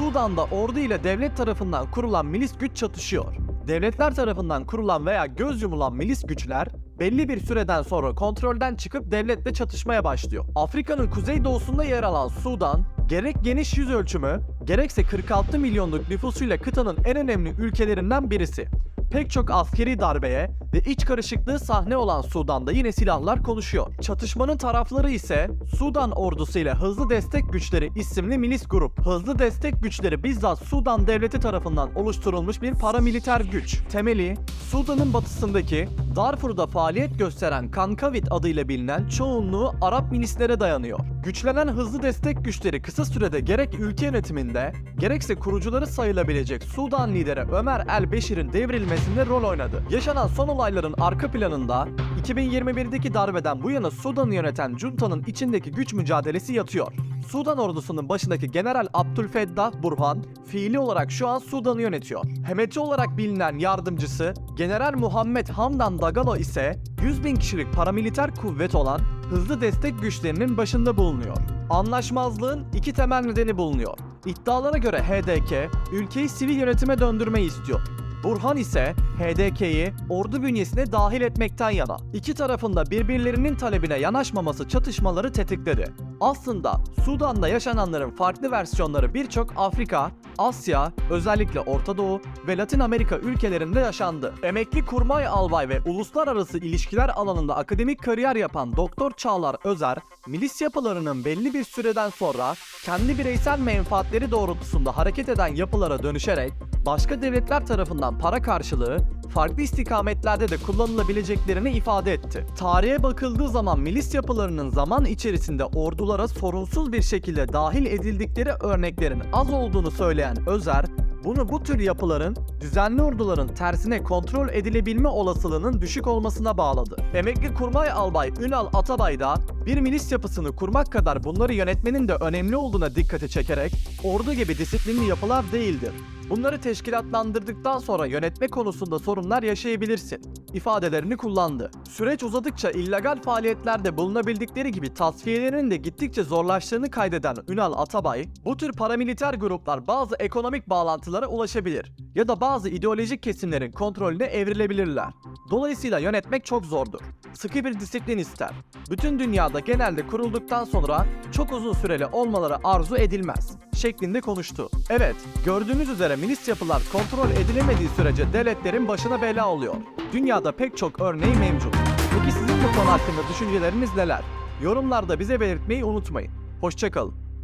Sudan'da ordu ile devlet tarafından kurulan milis güç çatışıyor. Devletler tarafından kurulan veya göz yumulan milis güçler belli bir süreden sonra kontrolden çıkıp devletle çatışmaya başlıyor. Afrika'nın kuzeydoğusunda yer alan Sudan, gerek geniş yüz ölçümü, gerekse 46 milyonluk nüfusuyla kıtanın en önemli ülkelerinden birisi. Pek çok askeri darbeye ve iç karışıklığı sahne olan Sudan'da yine silahlar konuşuyor. Çatışmanın tarafları ise Sudan ordusu ile Hızlı Destek Güçleri isimli milis grup. Hızlı Destek Güçleri bizzat Sudan devleti tarafından oluşturulmuş bir paramiliter güç. Temeli Sudan'ın batısındaki Darfur'da faaliyet gösteren Kankavit adıyla bilinen çoğunluğu Arap milislere dayanıyor. Güçlenen hızlı destek güçleri kısa sürede gerek ülke yönetiminde gerekse kurucuları sayılabilecek Sudan lideri Ömer El Beşir'in devrilmesinde rol oynadı. Yaşanan son olayların arka planında 2021'deki darbeden bu yana Sudan'ı yöneten junta'nın içindeki güç mücadelesi yatıyor. Sudan ordusunun başındaki General Abdülfettah Burhan fiili olarak şu an Sudan'ı yönetiyor. Hemeti olarak bilinen yardımcısı General Muhammed Hamdan Dagalo ise 100 bin kişilik paramiliter kuvvet olan hızlı destek güçlerinin başında bulunuyor. Anlaşmazlığın iki temel nedeni bulunuyor. İddialara göre HDK ülkeyi sivil yönetime döndürmeyi istiyor. Burhan ise HDK'yi ordu bünyesine dahil etmekten yana. İki tarafında birbirlerinin talebine yanaşmaması çatışmaları tetikledi. Aslında Sudan'da yaşananların farklı versiyonları birçok Afrika, Asya, özellikle Orta Doğu ve Latin Amerika ülkelerinde yaşandı. Emekli kurmay albay ve uluslararası ilişkiler alanında akademik kariyer yapan Doktor Çağlar Özer, milis yapılarının belli bir süreden sonra kendi bireysel menfaatleri doğrultusunda hareket eden yapılara dönüşerek başka devletler tarafından para karşılığı farklı istikametlerde de kullanılabileceklerini ifade etti. Tarihe bakıldığı zaman milis yapılarının zaman içerisinde ordulara sorunsuz bir şekilde dahil edildikleri örneklerin az olduğunu söyleyen Özer, bunu bu tür yapıların düzenli orduların tersine kontrol edilebilme olasılığının düşük olmasına bağladı. Emekli kurmay albay Ünal Atabay da bir milis yapısını kurmak kadar bunları yönetmenin de önemli olduğuna dikkate çekerek ordu gibi disiplinli yapılar değildir. Bunları teşkilatlandırdıktan sonra yönetme konusunda sorunlar yaşayabilirsin ifadelerini kullandı. Süreç uzadıkça illegal faaliyetlerde bulunabildikleri gibi tasfiyelerin de gittikçe zorlaştığını kaydeden Ünal Atabay, bu tür paramiliter gruplar bazı ekonomik bağlantılara ulaşabilir ya da bazı ideolojik kesimlerin kontrolüne evrilebilirler. Dolayısıyla yönetmek çok zordur. Sıkı bir disiplin ister. Bütün dünyada genelde kurulduktan sonra çok uzun süreli olmaları arzu edilmez şeklinde konuştu. Evet, gördüğünüz üzere milis yapılar kontrol edilemediği sürece devletlerin başına bela oluyor. Dünyada pek çok örneği mevcut. Peki sizin bu konu hakkında düşünceleriniz neler? Yorumlarda bize belirtmeyi unutmayın. Hoşçakalın.